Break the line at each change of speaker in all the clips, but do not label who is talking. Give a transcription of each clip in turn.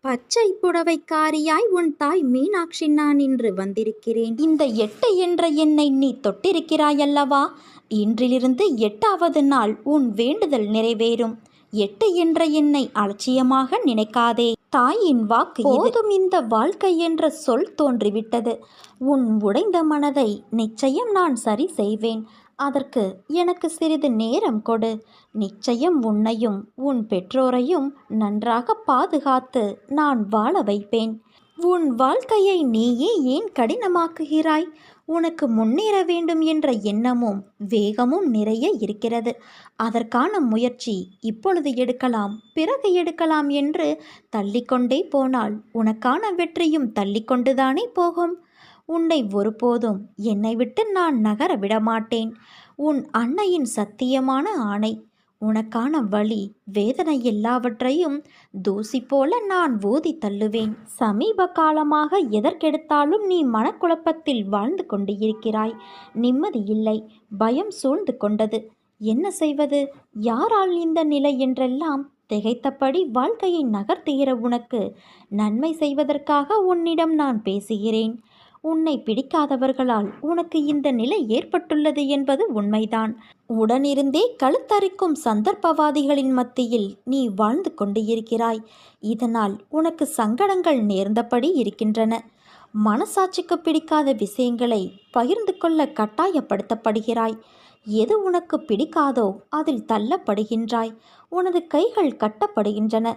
பச்சை புடவைக்காரியாய் உன் தாய் மீனாட்சி நான் இன்று வந்திருக்கிறேன். இந்த எட்டு என்ற என்னை நீ தொட்டிருக்கிறாயல்லவா? இன்றிலிருந்து எட்டாவது நாள் உன் வேண்டுதல் நிறைவேறும். எட்டு என்ற என்னை அலட்சியமாக நினைக்காதே. தாயின் வாக்கு போதும் இந்த வாழ்க்கை என்ற சொல் தோன்றிவிட்டது. உன் உடைந்த மனதை நிச்சயம் நான் சரி செய்வேன். அதற்கு எனக்கு சிறிது நேரம் கொடு. நிச்சயம் உன்னையும் உன் பெற்றோரையும் நன்றாக பாதுகாத்து நான் வாழ வைப்பேன். உன் வாழ்க்கையை நீயே ஏன் கடினமாக்குகிறாய்? உனக்கு முன்னேற வேண்டும் என்ற எண்ணமும் வேகமும் நிறைய இருக்கிறது. அதற்கான முயற்சி இப்பொழுது எடுக்கலாம் பிறகு எடுக்கலாம் என்று தள்ளிக்கொண்டே போனால் உனக்கான வெற்றியும் தள்ளிக்கொண்டுதானே போகும்? உன்னை ஒருபோதும் என்னை விட்டு நான் நகர விடமாட்டேன். உன் அன்னையின் சத்தியமான ஆணை உனக்கான வழி வேதனை எல்லாவற்றையும் தூசி போல நான் ஊதி தள்ளுவேன். சமீப காலமாக எதற்கெடுத்தாலும் நீ மனக்குழப்பத்தில் வாழ்ந்து கொண்டு இருக்கிறாய் நிம்மதி இல்லை பயம் சூழ்ந்து கொண்டது. என்ன செய்வது? யாரால் இந்த நிலை என்றெல்லாம் திகைத்தபடி வாழ்க்கையை நகர்த்துகிற உனக்கு நன்மை செய்வதற்காக உன்னிடம் நான் பேசுகிறேன். உன்னை பிடிக்காதவர்களால் உனக்கு இந்த நிலை ஏற்பட்டுள்ளது என்பது உண்மைதான். உடனிருந்தே கழுத்தரிக்கும் சந்தர்ப்பவாதிகளின் மத்தியில் நீ வாழ்ந்து கொண்டு இருக்கிறாய். இதனால் உனக்கு சங்கடங்கள் நேர்ந்தபடி இருக்கின்றன. மனசாட்சிக்கு பிடிக்காத விஷயங்களை பகிர்ந்து கொள்ள கட்டாயப்படுத்தப்படுகிறாய். எது உனக்கு பிடிக்காதோ அதில் தள்ளப்படுகின்றாய். உனது கைகள் கட்டப்படுகின்றன.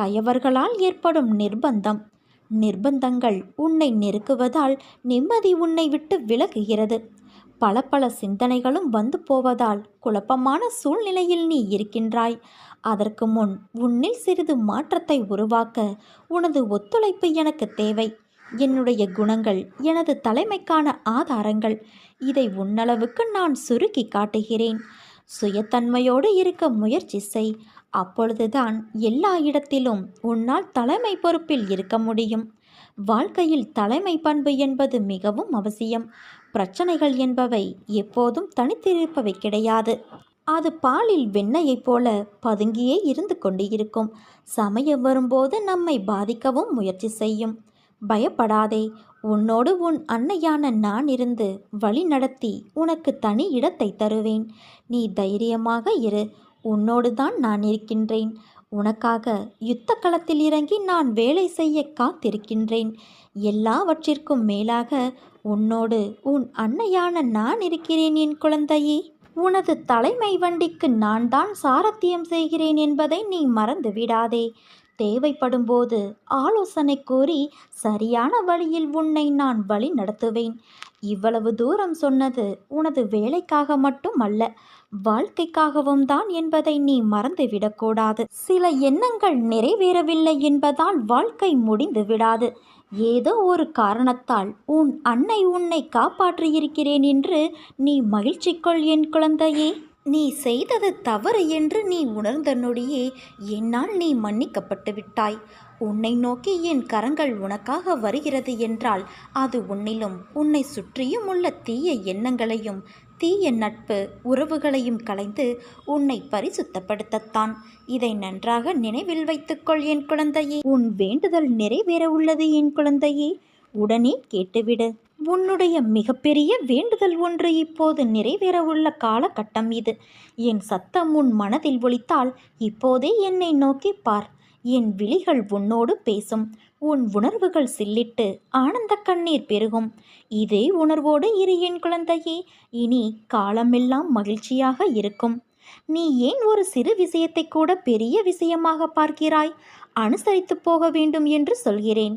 கயவர்களால் ஏற்படும் நிர்பந்தம். நிர்பந்தங்கள் உன்னை நெருக்குவதால் நிம்மதி உன்னை விட்டு விலகுகிறது. பல பல சிந்தனைகளும் வந்து போவதால் குழப்பமான சூழ்நிலையில் நீ இருக்கின்றாய். அதற்கு முன் உன்னில் சிறிது மாற்றத்தை உருவாக்க உனது ஒத்துழைப்பு எனக்கு தேவை. என்னுடைய குணங்கள் எனது தலைமைக்கான ஆதாரங்கள் இதை உன்னளவுக்கு நான் சுருக்கி காட்டுகிறேன். சுயத்தன்மையோடு இருக்க முயற்சி செய். அப்பொழுதுதான் எல்லா இடத்திலும் உன்னால் தலைமை பொறுப்பில் இருக்க முடியும். வாழ்க்கையில் தலைமை பண்பு என்பது மிகவும் அவசியம். பிரச்சனைகள் என்பவை எப்போதும் தனித்திருப்பவை கிடையாது. அது பாலில் வெண்ணையைப் போல பதுங்கியே இருந்து கொண்டு இருக்கும் சமயம் வரும்போது நம்மை பாதிக்கவும் முயற்சி செய்யும். பயப்படாதே உன்னோடு உன் அன்னையான நான் இருந்து வழி நடத்தி உனக்கு தனி இடத்தை தருவேன். நீ தைரியமாக இரு. உன்னோடு தான் நான் இருக்கின்றேன். உனக்காக யுத்த களத்தில் இறங்கி நான் வேலை செய்ய காத்திருக்கின்றேன். எல்லாவற்றிற்கும் மேலாக உன்னோடு உன் அன்னையான நான் இருக்கிறேன் என் குழந்தையே. உனது தலைமை வண்டிக்கு நான் தான் சாரத்தியம் செய்கிறேன் என்பதை நீ மறந்து விடாதே தேவைப்படும்போது ஆலோசனை கூறி சரியான வழியில் உன்னை நான் வழி நடத்துவேன். இவ்வளவு தூரம் சொன்னது உனது வேலைக்காக மட்டும் அல்ல வாழ்க்கைக்காகவும் தான் என்பதை நீ மறந்துவிடக்கூடாது சில எண்ணங்கள் நிறைவேறவில்லை என்பதால் வாழ்க்கை முடிந்து விடாது. ஏதோ ஒரு காரணத்தால் உன் அன்னை உன்னை காப்பாற்றியிருக்கிறேன் என்று நீ மகிழ்ச்சி கொள் என் குழந்தையே. நீ செய்தது தவறு என்று நீ உணர்ந்த நொடியே என்னால் நீ மன்னிக்கப்பட்டு விட்டாய். உன்னை நோக்கி என் கரங்கள் உனக்காக வருகிறது என்றால் அது உன்னிலும் உன்னை சுற்றியும் உள்ள தீய எண்ணங்களையும் தீய நட்பு உறவுகளையும் கலைந்து உன்னை பரிசுத்தப்படுத்தத்தான். இதை நன்றாக நினைவில் வைத்துக்கொள் என் குழந்தையே. உன் வேண்டுதல் நிறைவேற உள்ளது என் குழந்தையே. உடனே கேட்டுவிடு. உன்னுடைய மிகப்பெரிய வேண்டுதல் ஒன்று இப்போது நிறைவேறவுள்ள காலகட்டம் இது. என் சத்தம் உன் மனதில் ஒலித்தால் இப்போதே என்னை நோக்கி பார். என் விழிகள் உன்னோடு பேசும். உன் உணர்வுகள் சில்லிட்டு ஆனந்த கண்ணீர் பெருகும். இதே உணர்வோடு இரு என் குழந்தையே இனி காலமெல்லாம் மகிழ்ச்சியாக இருக்கும். நீ ஏன் ஒரு சிறு விஷயத்தை கூட பெரிய விஷயமாக பார்க்கிறாய்? அனுசரித்து போக வேண்டும் என்று சொல்கிறேன்.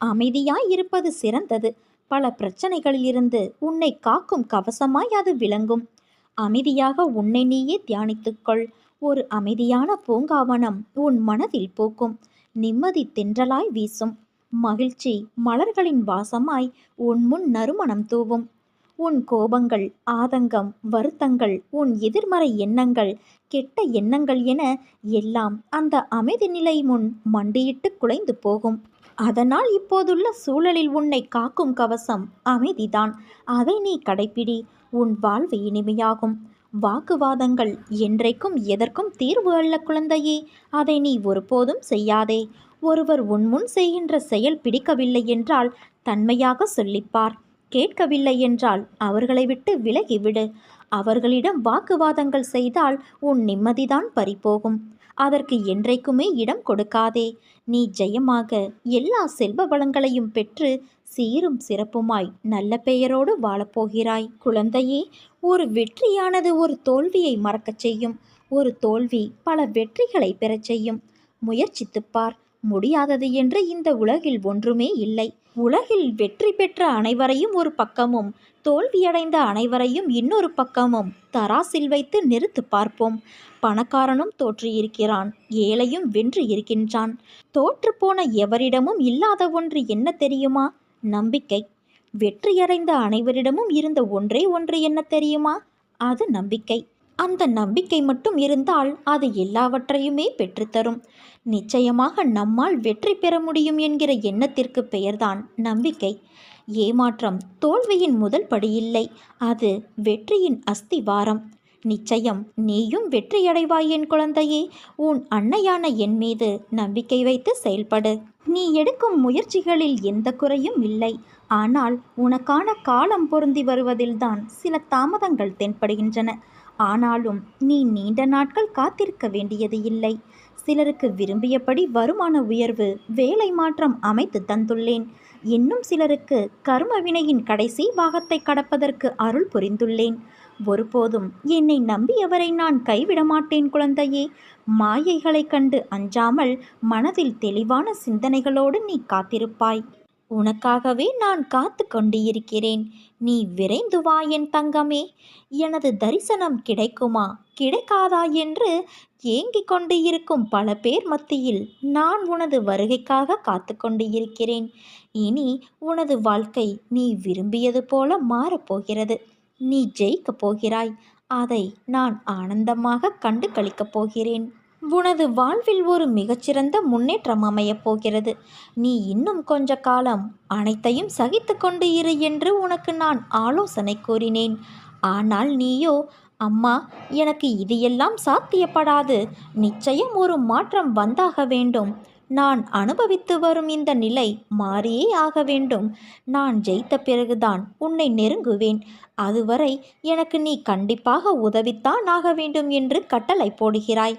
அமைதியாய் இருப்பது சிறந்தது. பல பிரச்சனைகளிலிருந்து உன்னை காக்கும் கவசமாய் அது விளங்கும். அமைதியாக உன்னை நீயே தியானித்துக்கொள் ஒரு அமைதியான பூங்காவனம் உன் மனதில் பூக்கும். நிம்மதி தென்றலாய் வீசும். மகிழ்ச்சி மலர்களின் வாசமாய் உன் முன் நறுமணம் தூவும். உன் கோபங்கள் ஆதங்கம் வருத்தங்கள் உன் எதிர்மறை எண்ணங்கள் கெட்ட எண்ணங்கள் என எல்லாம் அந்த அமைதி நிலை முன் மண்டியிட்டு குலைந்து போகும். அதனால் இப்போதுள்ள சூழலில் உன்னை காக்கும் கவசம் அமைதிதான். அதை நீ கடைப்பிடி. உன் வாழ்வு இனிமையாகும். வாக்குவாதங்கள் என்றைக்கும் எதற்கும் தீர்வு அல்ல குழந்தையே. அதை நீ ஒருபோதும் செய்யாதே. ஒருவர் உன் முன் செய்கின்ற செயல் பிடிக்கவில்லை என்றால் தன்மையாக சொல்லிப்பார். கேட்கவில்லை என்றால் அவர்களை விட்டு விலகிவிடு. அவர்களிடம் வாக்குவாதங்கள் செய்தால் உன் நிம்மதிதான் பறிபோகும். அதற்கு என்றைக்குமே இடம் கொடுக்காதே. நீ ஜெயமாக எல்லா செல்வ வளங்களையும் பெற்று சீரும் சிறப்புமாய் நல்ல பெயரோடு வாழப்போகிறாய். குழந்தையே ஒரு வெற்றியானது ஒரு தோல்வியை மறக்கச் செய்யும். ஒரு தோல்வி பல வெற்றிகளை பெறச் செய்யும். முயற்சித்துப்பார் முடியாதது என்று இந்த உலகில் ஒன்றுமே இல்லை. உலகில் வெற்றி பெற்ற அனைவரையும் ஒரு பக்கமும் தோல்வியடைந்த அனைவரையும் இன்னொரு பக்கமும் தராசில் வைத்து நிறுத்து பார்ப்போம். பணக்காரனும் தோற்றியிருக்கிறான் ஏழையும் வென்று இருக்கின்றான். தோற்றுப்போன எவரிடமும் இல்லாத ஒன்று என்ன தெரியுமா? நம்பிக்கை. வெற்றியடைந்த அனைவரிடமும் இருந்த ஒன்றே ஒன்று என்ன தெரியுமா? அது நம்பிக்கை. அந்த நம்பிக்கை மட்டும் இருந்தால் அது எல்லாவற்றையுமே பெற்றுத்தரும். நிச்சயமாக நம்மால் வெற்றி பெற முடியும் என்கிற எண்ணத்திற்கு பெயர்தான் நம்பிக்கை. ஏமாற்றம் தோல்வியின் முதல் படியில்லை அது வெற்றியின் அஸ்திவாரம். நிச்சயம் நீயும் வெற்றியடைவாய் என் குழந்தையே உன் அன்னையான என் மீது நம்பிக்கை வைத்து செயல்படு. நீ எடுக்கும் முயற்சிகளில் எந்த குறையும் இல்லை ஆனால் உனக்கான காலம் பொருந்தி வருவதில்தான் சில தாமதங்கள் தென்படுகின்றன. ஆனாலும் நீ நீண்ட நாட்கள் காத்திருக்க வேண்டியது இல்லை. சிலருக்கு விரும்பியபடி வருமான உயர்வு வேலை மாற்றம் அமைத்து தந்துள்ளேன். இன்னும் சிலருக்கு கரும வினையின் கடைசி பாகத்தை கடப்பதற்கு அருள் புரிந்துள்ளேன். ஒருபோதும் என்னை நம்பியவரை நான் கைவிட மாட்டேன் குழந்தையே. மாயைகளைக் கண்டு அஞ்சாமல் மனதில் தெளிவான சிந்தனைகளோடு நீ காத்திருப்பாய். உனக்காகவே நான் காத்து கொண்டிருக்கிறேன். நீ விரைந்து வா என் தங்கமே. எனது தரிசனம் கிடைக்குமா? கிடைக்காதா என்று ஏங்கிக் கொண்டு இருக்கும் பல பேர் மத்தியில் நான் உனது வருகைக்காக காத்து கொண்டு இருக்கிறேன் இனி உனது வாழ்க்கை நீ விரும்பியது போல மாறப்போகிறது நீ ஜெயிக்கப் போகிறாய். அதை நான் ஆனந்தமாக கண்டு கழிக்கப் போகிறேன். உனது வாழ்வில் ஒரு மிகச்சிறந்த முன்னேற்றம் அமையப் போகிறது. நீ இன்னும் கொஞ்ச காலம் அனைத்தையும் சகித்து கொண்டு இரு என்று உனக்கு நான் ஆலோசனை கூறினேன். ஆனால் நீயோ அம்மா எனக்கு இது எல்லாம் சாத்தியப்படாது. நிச்சயம் ஒரு மாற்றம் வந்தாக வேண்டும். நான் அனுபவித்து வரும் இந்த நிலை மாறியே ஆக வேண்டும். நான் ஜெயித்த பிறகுதான் உன்னை நெருங்குவேன். அதுவரை எனக்கு நீ கண்டிப்பாக உதவித்தான் ஆக வேண்டும் என்று கட்டளை போடுகிறாய்.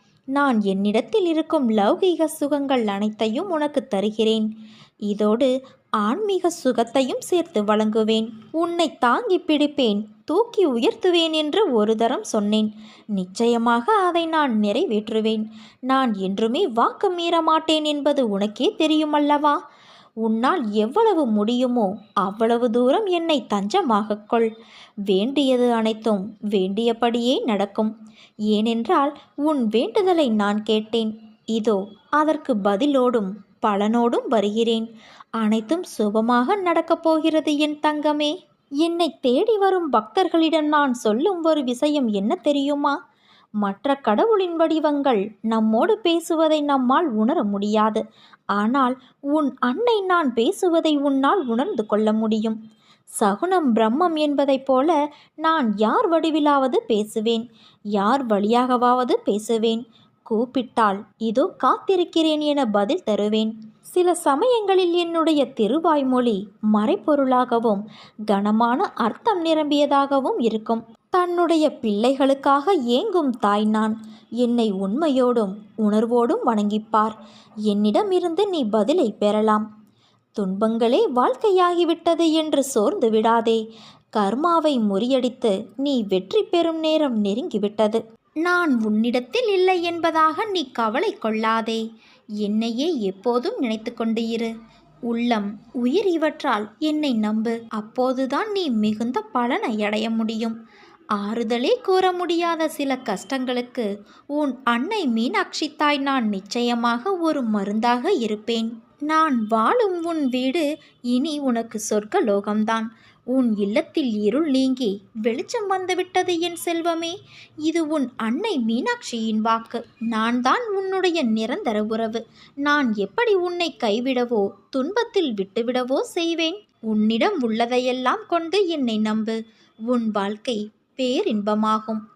நான் என்னிடத்தில் இருக்கும் லௌகீக சுகங்கள் அனைத்தையும் உனக்கு தருகிறேன். இதோடு ஆன்மீக சுகத்தையும் சேர்த்து வழங்குவேன். உன்னை தாங்கி பிடிப்பேன். தூக்கி உயர்த்துவேன் என்று ஒரு தரம் சொன்னேன். நிச்சயமாக அதை நான் நிறைவேற்றுவேன். நான் என்றுமே வாக்கு மீற மாட்டேன் என்பது உனக்கே தெரியுமல்லவா? உன்னால் எவ்வளவு முடியுமோ அவ்வளவு தூரம் என்னை தஞ்சமாகக்கொள் வேண்டியது அனைத்தும் வேண்டியபடியே நடக்கும். ஏனென்றால் உன் வேண்டுதலை நான் கேட்டேன். இதோ அதற்கு பதிலோடும் பலனோடும் வருகிறேன். அனைத்தும் சுபமாக நடக்கப் போகிறது என் தங்கமே. என்னை தேடி வரும் பக்தர்களிடம் நான் சொல்லும் ஒரு விஷயம் என்ன தெரியுமா? மற்ற கடவுளின் வடிவங்கள் நம்மோடு பேசுவதை நம்மால் உணர முடியாது. ஆனால் உன் அன்னை நான் பேசுவதை உன்னால் உணர்ந்து கொள்ள முடியும். சகுனம் பிரம்மம் என்பதைப் போல நான் யார் வடிவிலாவது பேசுவேன். யார் வழியாகவாவது பேசுவேன். கூப்பிட்டால் இதோ காத்திருக்கிறேன் என பதில் தருவேன். சில சமயங்களில் என்னுடைய திருவாய்மொழி மறைப்பொருளாகவும் கனமான அர்த்தம் நிரம்பியதாகவும் இருக்கும். தன்னுடைய பிள்ளைகளுக்காக ஏங்கும் தாய் நான். என்னை உண்மையோடும் உணர்வோடும் வணங்கிப்பார். என்னிடமிருந்து நீ பதிலை பெறலாம். துன்பங்களே வாழ்க்கையாகிவிட்டது என்று சோர்ந்து விடாதே. கர்மாவை முறியடித்து நீ வெற்றி பெறும் நேரம் நெருங்கிவிட்டது. நான் உன்னிடத்தில் இல்லை என்பதாக நீ கவலை கொள்ளாதே. என்னையே எப்போதும் நினைத்து கொண்டு இரு. உள்ளம் உயிர் இவற்றால் என்னை நம்பு. அப்போதுதான் நீ மிகுந்த பலனை அடைய முடியும். ஆறுதலே கூற முடியாத சில கஷ்டங்களுக்கு உன் அன்னை மீனாட்சி தாய் நான் நிச்சயமாக ஒரு மருந்தாக இருப்பேன். நான் வாழும் உன் வீடு இனி உனக்கு சொர்க்க லோகம்தான் உன் இல்லத்தில் இருள் நீங்கி வெளிச்சம் வந்துவிட்டது என் செல்வமே. இது உன் அன்னை மீனாட்சியின் வாக்கு. நான் தான் உன்னுடைய நிரந்தர உறவு. நான் எப்படி உன்னை கைவிடவோ துன்பத்தில் விட்டுவிடவோ செய்வேன்? உன்னிடம் உள்ளதையெல்லாம் கொண்டு என்னை நம்பு. உன் வாழ்க்கை பேரின்பமாகும்.